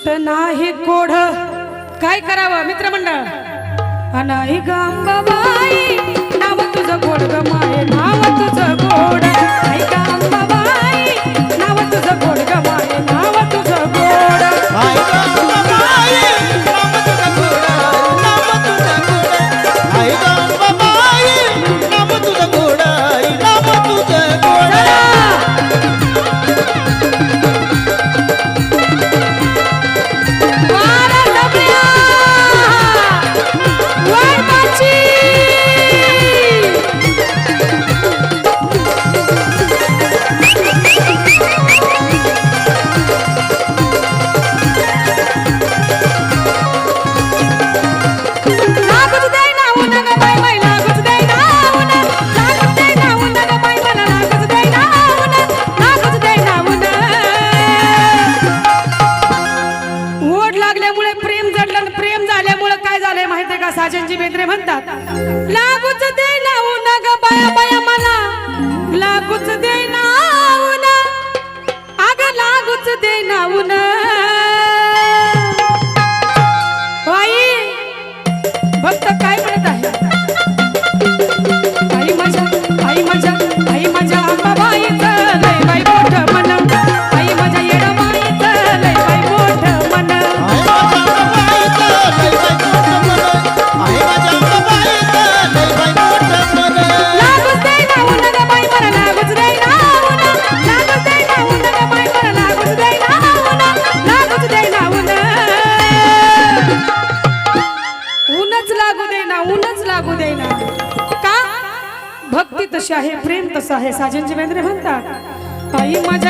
सुत नाही कोढ. काय करावं मित्रमंडळ? अनाई गंगाबाई नाव तुझं गोड माय नाव बेंद्रे म्हणतात जसे आहे? प्रेम तसं आहे? साजनजी मेंद्रे म्हणतात आई माझ्या